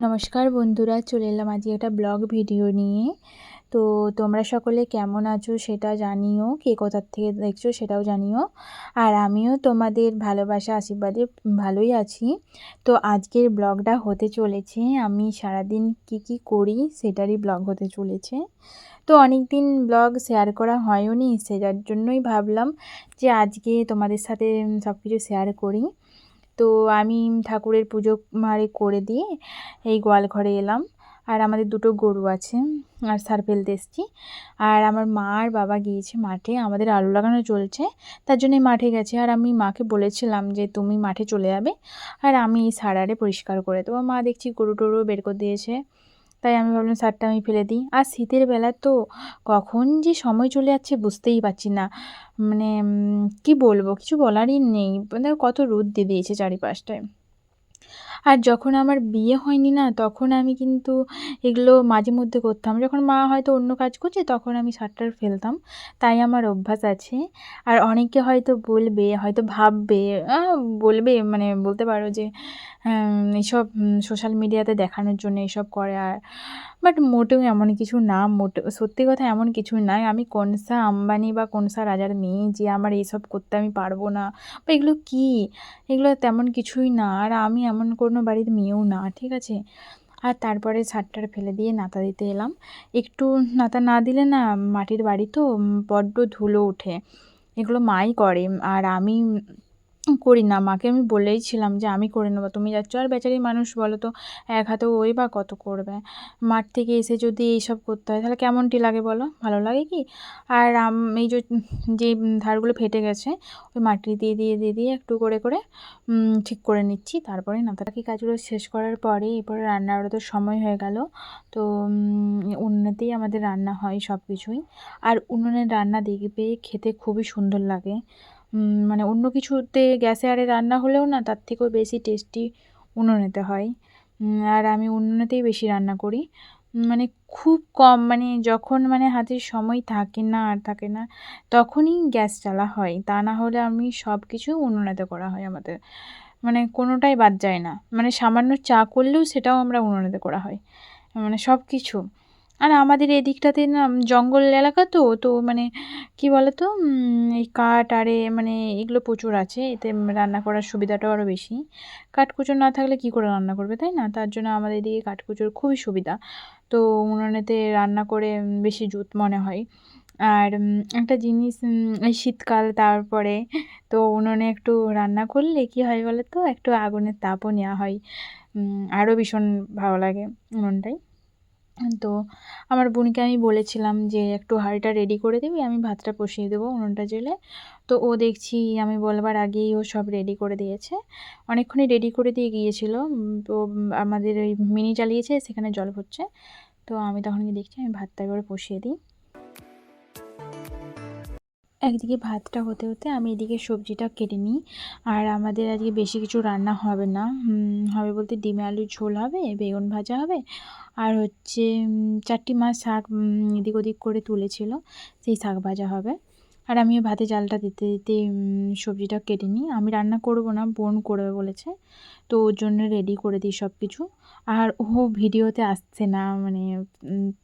নমস্কার বন্ধুরা, চলে এলাম আজকে একটা ব্লগ ভিডিও নিয়ে। তো তোমরা সকলে কেমন আছো সেটা জানিও, কে কোথার থেকে দেখছ সেটাও জানিও। আর আমিও তোমাদের ভালোবাসা, আশীর্বাদে ভালোই আছি। তো আজকের ব্লগটা হতে চলেছে, আমি সারাদিন কি কি করি সেটারই ব্লগ হতে চলেছে। তো অনেক দিন ব্লগ শেয়ার করা হয়নি সেটার জন্যই ভাবলাম যে আজকে তোমাদের সাথে সব কিছু শেয়ার করি। তো আমি ঠাকুরের পুজো মারে করে দিয়ে এই গোয়াল ঘরে এলাম। আর আমাদের দুটো গরু আছে, আর সার ফেলতে এসেছি আর আমার মা আর বাবা গিয়েছে মাঠে, আমাদের আলু লাগানো চলছে, তার জন্যই মাঠে গেছে। আর আমি মাকে বলেছিলাম যে, তুমি মাঠে চলে যাবে, আর আমি সারারে পরিষ্কার করে দেবো। মা দেখছি গরু টরু বের করে দিয়েছে। তাই আমি ভাবলাম শার্টটা আমি ফেলে দিই। আর শীতের বেলা তো কখন যে সময় চলে যাচ্ছে বুঝতেই পারছি না। মানে কি বলব? কিছু বলারই নেই। কত রোদ দিয়ে দিয়েছে চারিপাশটায়। আর যখন আমার বিয়ে হয়নি না, তখন আমি কিন্তু এগুলো মাঝে মধ্যে করতাম। যখন মা হয়তো অন্য কাজ করছে, তখন আমি সারটার ফেলতাম। তাই আমার অভ্যাস আছে। আর অনেকে হয়তো বলবে, হয়তো ভাববে বলবে মানে বলতে পারো যে এইসব সোশ্যাল মিডিয়াতে দেখানোর জন্য এসব করে আর বাট মোটেও এমন কিছু না মোটে সত্যি কথা এমন কিছু নাই। আমি কনসা আম্বানি বা কনসা রাজার মেয়ে যে আমার এইসব করতে আমি পারব না, বা এগুলো কী? এগুলো তেমন কিছুই না। আর আমি এমন কোনো বাড়ির মেয়েও না, ঠিক আছে? আর তারপরে সারটার ফেলে দিয়ে নাতা দিতে এলাম। একটু নাতা না দিলে না মাটির বাড়ি তো বড্ড ধুলো ওঠে। এগুলো মাই করে। আর আমি করি না। মাকে আমি বলেইছিলাম যে, আমি করে নেব। তুমি যাচ্ছ আর বেচারি মানুষ বলো তো, এক হাতে ওই বা কত করবে? মাঠ থেকে এসে যদি এইসব করতে হয়, তাহলে কেমনটি লাগে বলো? ভালো লাগে কি? আর এই যে ধারগুলো ফেটে গেছে, ওই মাটি দিয়ে দিয়ে দিয়ে দিয়ে একটু করে করে ঠিক করে নিচ্ছি। তারপরে নাতাটাকি কাজগুলো শেষ করার পরে এরপরে রান্নার তো সময় হয়ে গেল। তো উনুনেতেই আমাদের রান্না হয় সব কিছুই আর উনুনের রান্না দেখবে, খেতে খুবই সুন্দর লাগে। মানে অন্য কিছুতে গ্যাসে আরে রান্না হলেও না তার থেকেও বেশি টেস্টি উনুনেতে হয়। আর আমি উনুনেতেই বেশি রান্না করি। মানে খুব কম মানে যখন মানে হাতে সময় থাকে না আর থাকে না, তখনই গ্যাস চালা হয়। তা না হলে আমি সব কিছু উনুনেতে করা হয় আমাদের। মানে কোনোটাই বাদ যায় না। মানে সামান্য চা করলেও সেটাও আমরা উনুনেতে করা হয়। মানে সব কিছু আর আমাদের এদিকটাতে না জঙ্গল এলাকা তো তো মানে কি বলো তো এই কাঠ আরে মানে এগুলো প্রচুর আছে, এতে রান্না করার সুবিধাটাও আরও বেশি। কাঠকুচো না থাকলে কি করে রান্না করবে, তাই না? তার জন্য আমাদের এদিকে কাঠকুচোর খুবই সুবিধা। তো উনুনেতে রান্না করে বেশি জুত মনে হয়। আর একটা জিনিস এই শীতকাল তারপরে, তো উনুনে একটু রান্না করলে কী হয় বলো তো একটু আগুনের তাপও নেওয়া হয়। আরও ভীষণ ভালো লাগে উনুনটাই। তো আমার বোনকে আমি বলেছিলাম যে, একটু হাঁড়িটা রেডি করে দিবি, আমি ভাতটা বসিয়ে দেবো উনুনটা জেলে তো ও দেখছি, আমি বলবার আগেই ও সব রেডি করে দিয়েছে। অনেকক্ষণই রেডি করে দিয়ে গিয়েছিল। তো আমাদের ওই মিনি চালিয়েছে সেখানে জল হচ্ছে তো আমি তখন দেখছি, আমি ভাতটা এবারে বসিয়ে দিই। একদিকে ভাতটা হতে হতে আমি এদিকে সবজিটা কেটে নিই। আর আমাদের আজকে বেশি কিছু রান্না হবে না। হবে বলতে ডিমে আলুর ঝোল হবে, বেগুন ভাজা হবে। আর হচ্ছে চারটি মাছ শাক এদিক ওদিক করে তুলেছিল, সেই শাক ভাজা হবে। আর আমিও ভাতে জালটা দিতে দিতে সবজিটা কেটে নিই। আমি রান্না করব না, বোন করবে বলেছে। তো ওর জন্য রেডি করে দিই সব কিছু আর ও ভিডিওতে আসছে না মানে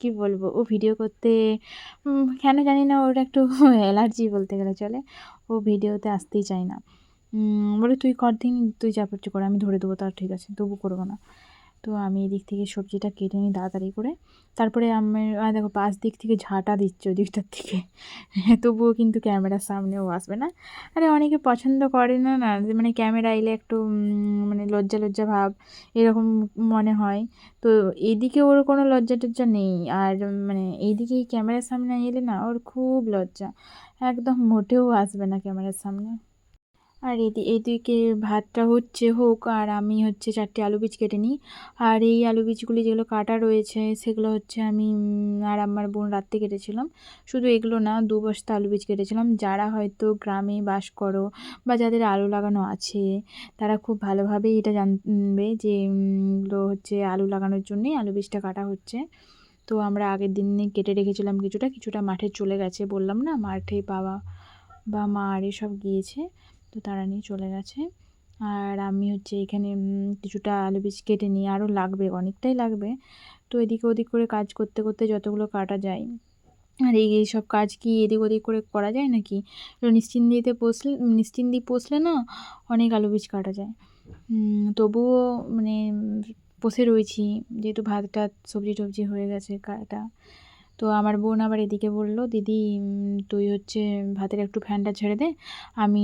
কি বলব? ও ভিডিও করতে কেন জানি না, ওর একটু অ্যালার্জি বলতে গেলে চলে। ও ভিডিওতে আসতেই চায় না। বলে, তুই কর দিন, তুই যা করছি করে, আমি ধরে দেবো তার ঠিক আছে, তবু করব না। তো আমি এদিক থেকে সবজিটা কেটে নিই তাড়াতাড়ি করে। তারপরে আমি দেখো পাশ দিক থেকে ঝাঁটা দিচ্ছে ওদিকটার থেকে। তবুও কিন্তু ক্যামেরার সামনেও আসবে না। আরে অনেকে পছন্দ করে না না মানে ক্যামেরা এলে একটু মানে লজ্জা লজ্জা ভাব এরকম মনে হয়। তো এদিকে ওর কোনো লজ্জা টজ্জা নেই। আর মানে এইদিকে ক্যামেরার সামনে এলে না ওর খুব লজ্জা। একদম মোটেও আসবে না ক্যামেরার সামনে। আর এদি, এদিকে ভাতটা হচ্ছে হোক, আর আমি হচ্ছে চারটে আলু বীজ কেটে নিই। আর এই আলু বীজগুলি যেগুলো কাটা রয়েছে, সেগুলো হচ্ছে আমি আর আমার বোন রাত্রে কেটেছিলাম। শুধু এগুলো না, দু বস্তা আলু বীজ কেটেছিলাম। যারা হয়তো গ্রামে বাস করো বা যাদের আলু লাগানো আছে, তারা খুব ভালোভাবেই এটা জানবে যে এগুলো হচ্ছে আলু লাগানোর জন্যেই আলু বীজটা কাটা হচ্ছে। তো আমরা আগের দিনে কেটে রেখেছিলাম কিছুটা কিছুটা মাঠে চলে গেছে বললাম না, মাঠে বাবা বা মা আর এসব গিয়েছে। তো তারা নিয়ে চলে গেছে। আর আমি হচ্ছে এখানে কিছুটা আলু বীজ কেটে নিই আরও লাগবে, অনেকটাই লাগবে। তো এদিকে ওদিক করে কাজ করতে করতে যতগুলো কাটা যায়, আর এই সব কাজ কি এদিক ওদিক করে করা যায় নাকি? নিশ্চিন্দিতে পোষলে, নিশ্চিন্দি পোষলে না অনেক আলু বীজ কাটা যায়। তবুও মানে বসে রয়েছি, যেহেতু ভাত টাত সবজি টবজি হয়ে গেছে কাটা। তো আমার বোন আবার এদিকে বলল, দিদি তুই হচ্ছে ভাতের একটু ফ্যানটা ছেড়ে দে, আমি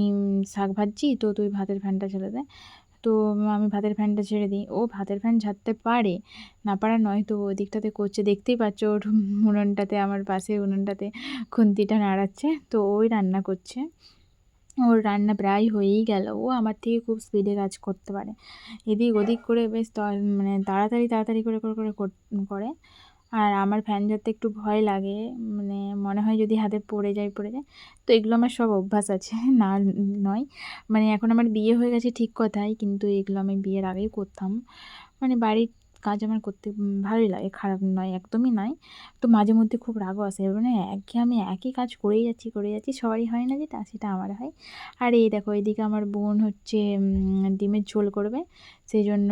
শাক ভাজছি, তো তুই ভাতের ফ্যানটা ছেড়ে দে। তো আমি ভাতের ফ্যানটা ছেড়ে দিই। ও ভাতের ফ্যান ঝাড়তে পারে, না পারা নয়, তো ওই দিকটাতে করছে, দেখতেই পাচ্ছ ওর উনুনটাতে, আমার পাশে উনুনটাতে খুন্তিটা নাড়াচ্ছে, তো ওই রান্না করছে। ওর রান্না প্রায় হয়েই গেল, ও আমার থেকে খুব স্পিডে কাজ করতে পারে। এদিক ওদিক করে বেশ মানে তাড়াতাড়ি তাড়াতাড়ি করে করে করে করে আর আমার ফ্যান ঝাড়তে একটু ভয় লাগে মানে মনে হয় যদি হাতে পড়ে যায় পড়ে যায়। তো এগুলো আমার সব অভ্যাস আছে, না নয়। মানে এখন আমার বিয়ে হয়ে গেছে ঠিক কথাই, কিন্তু এগুলো আমি বিয়ের আগেই করতাম। মানে বাড়ির কাজ আমার করতে ভালোই লাগে, খারাপ নয়, একদমই নয়। তো মাঝে মধ্যে খুব রাগও আসে মানে একঘেয়ে আমি একই কাজ করেই যাচ্ছি করে যাচ্ছি, সবারই হয় না যেটা, সেটা আমার হয়। আর এই দেখো, এদিকে আমার বোন হচ্ছে ডিমের ঝোল করবে সেই জন্য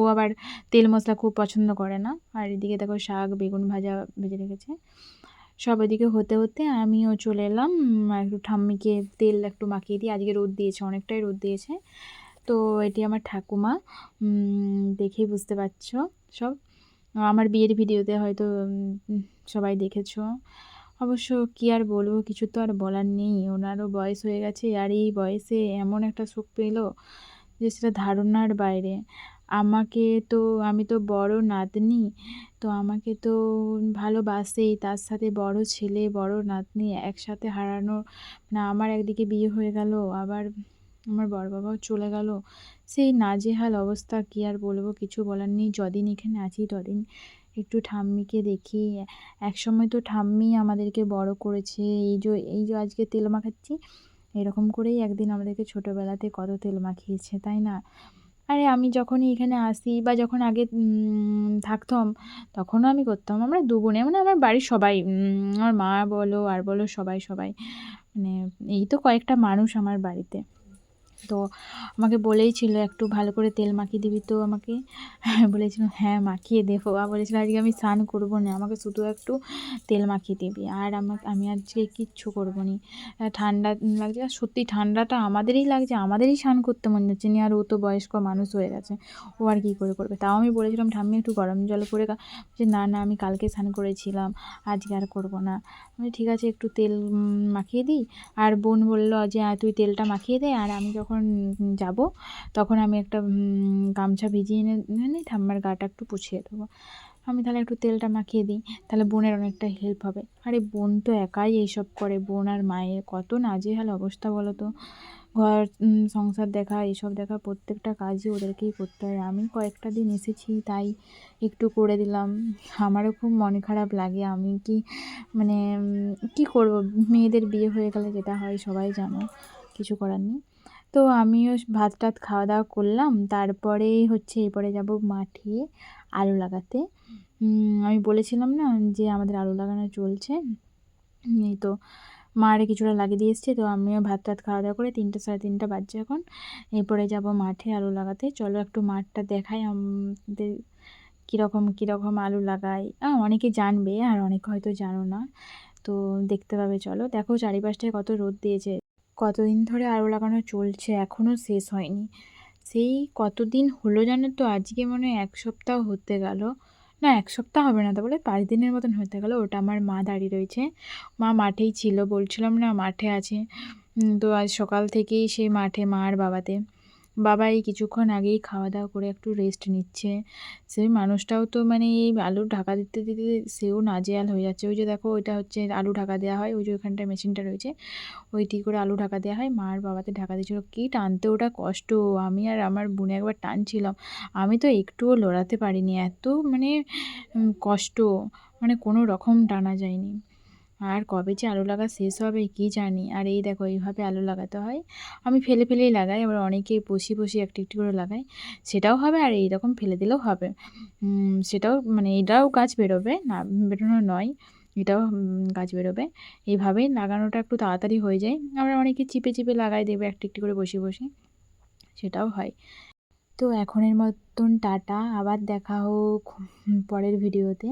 ও আবার তেল মশলা খুব পছন্দ করে না। আর এদিকে দেখো, শাক, বেগুন ভাজা ভেজে রেখেছে। সব এদিকে হতে হতে আমিও চলে এলাম একটু ঠাম্মিকে তেল একটু মাখিয়ে দিই, আজকে রোদ দিয়েছে, অনেকটাই রোদ দিয়েছে। তো এটি আমার ঠাকুমা। দেখেই বুঝতে পারছ সব। আমার বিয়ের ভিডিওতে হয়তো সবাই দেখেছ। অবশ্য কী আর বলব, কিছু তো আর বলার নেই। ওনারও বয়স হয়ে গেছে আর এই বয়সে এমন একটা শোক পেল যে সেটা ধারণার বাইরে। আমাকে তো, আমি তো বড় নাতনি, তো আমাকে তো ভালোবাসেই। তার সাথে বড় ছেলে, বড় নাতনি, একসাথে হারানো, না আমার একদিকে বিয়ে হয়ে গেল, আবার আমার বড় বাবাও চলে গেল। সেই নাজেহাল অবস্থা কী আর বলব? কিছু বলার নেই। যদিন এখানে আছি, তদিন একটু ঠাম্মিকে দেখি। একসময় তো ঠাম্মি আমাদেরকে বড় করেছে। এই যে এই যে আজকে তেল মাখাচ্ছি, এরকম করেই একদিন আমাদেরকে ছোটোবেলাতে কত তেল মাখিয়েছে, তাই না? আরে আমি যখনই এখানে আসি বা যখন আগে থাকতাম, তখনও আমি করতাম। আমরা দু বোনে মানে আমার বাড়ির সবাই আমার মা বলো, আর বলো সবাই সবাই। মানে এই তো কয়েকটা মানুষ আমার বাড়িতে। তো আমাকে বলেই ছিল একটু ভালো করে তেল মাখিয়ে দিবি তো আমাকে। বলেছিল হ্যাঁ মাখিয়ে দেবো। আর বলেছিল, আজকে আমি স্নান করব না, আমাকে শুধু একটু তেল মাখিয়ে দিবি। আর আমাকে, আমি আজকে কিচ্ছু করব নি। ঠান্ডা লাগছে, আর সত্যি ঠান্ডাটা আমাদেরই লাগছে, আমাদেরই স্নান করতে মন যাচ্ছে না, আর ও তো বয়স্ক মানুষ হয়ে গেছে, ও আর কী করে করবে? তাও আমি বলেছিলাম, ঠাম্মি, একটু গরম জল করে যে না না, আমি কালকে স্নান করেছিলাম, আজকে আর করব না। আমি ঠিক আছে, একটু তেল মাখিয়ে দিই। আর বোন বলল যে তুই তেলটা মাখিয়ে দে, আর আমি যখন যাব, তখন আমি একটা গামছা ভিজিয়ে এনে এনে ঠাম্মার গাটা একটু পুছিয়ে দেবো। আমি তাহলে একটু তেলটা মাখিয়ে দিই, তাহলে বোনের অনেকটা হেল্প হবে। আরে বোন তো একাই এইসব করে, বোন আর মায়ের, কত নাজেহাল অবস্থা বলো তো? ঘর সংসার দেখা এইসব দেখা, প্রত্যেকটা কাজই ওদেরকেই করতে হয়। আমি কয়েকটা দিন এসেছি, তাই একটু করে দিলাম। আমারও খুব মন খারাপ লাগে, আমি কি মানে কি করব? মেয়েদের বিয়ে হয়ে গেলে যেটা হয়, সবাই জানো, কিছু করার নেই। তো আমিও ভাত টাত খাওয়া দাওয়া করলাম। তারপরে হচ্ছে এরপরে যাব মাঠে আলু লাগাতে। আমি বলেছিলাম না যে আমাদের আলু লাগানো চলছে। এই তো মারে কিছুটা লাগিয়ে দিয়ে এসছে। তো আমিও ভাত টাত খাওয়া দাওয়া করে তিনটে সাড়ে তিনটা বাজছে এখন। এরপরে যাব মাঠে আলু লাগাতে। চলো একটু মাঠটা দেখাই আমাদের কীরকম কীরকম আলু লাগাই অনেকে জানবে আর অনেকে হয়তো জানো না। তো দেখতে পাবে, চলো। দেখো চারিপাশটায় কত রোদ দিয়েছে। কতদিন ধরে আলো লাগানো চলছে এখনও শেষ হয়নি। সেই কতদিন হলো জানো তো? আজকে মনে হয় এক সপ্তাহ হতে গেল। না, এক সপ্তাহ হবে না তা বলে পাঁচ দিনের মতন হতে গেল। ওটা আমার মা দাঁড়িয়ে রয়েছে। মা মাঠেই ছিল, বলছিলাম না মাঠে আছে। তো আজ সকাল থেকেই সেই মাঠে মা আর বাবাতে বাবা এই কিছুক্ষণ আগেই খাওয়া দাওয়া করে একটু রেস্ট নিচ্ছে। সেই মানুষটাও তো মানে এই আলুর ঢাকা দিতে দিতে সেও নাজেয়াল হয়ে যাচ্ছে। ওই যে দেখো, ওইটা হচ্ছে আলু ঢাকা দেওয়া হয়। ওই যে ওইখানটায় মেশিনটা রয়েছে ওইটি করে আলু ঢাকা দেওয়া হয়। মার বাবাতে ঢাকা দিয়েছিল। কী টানতে ওটা কষ্ট। আমি আর আমার বোনে একবার টানছিলাম। আমি তো একটুও লড়াতে পারিনি। এত মানে কষ্ট। মানে কোনো রকম টানা যায়নি। আর কবে যে আলু লাগা শেষ হবে কী জানি। আর এই দেখো, এইভাবে আলু লাগাতে হয়। আমি ফেলে ফেলেই লাগাই, আবার অনেকে বসি বসি একটু একটু করে লাগাই সেটাও হবে আর এইরকম ফেলে দিলেও হবে। সেটাও মানে এটাও গাছ বেরোবে, না, বেরোনো নয়, এটাও গাছ বেরোবে। এইভাবেই লাগানোটা একটু তাড়াতাড়ি হয়ে যায়। আমরা অনেকে চিপে চিপে লাগাই দেবে একটু একটু করে বসে বসে। সেটাও হয়। তো এখনের মতন টাটা, আবার দেখা হোক পরের ভিডিওতে।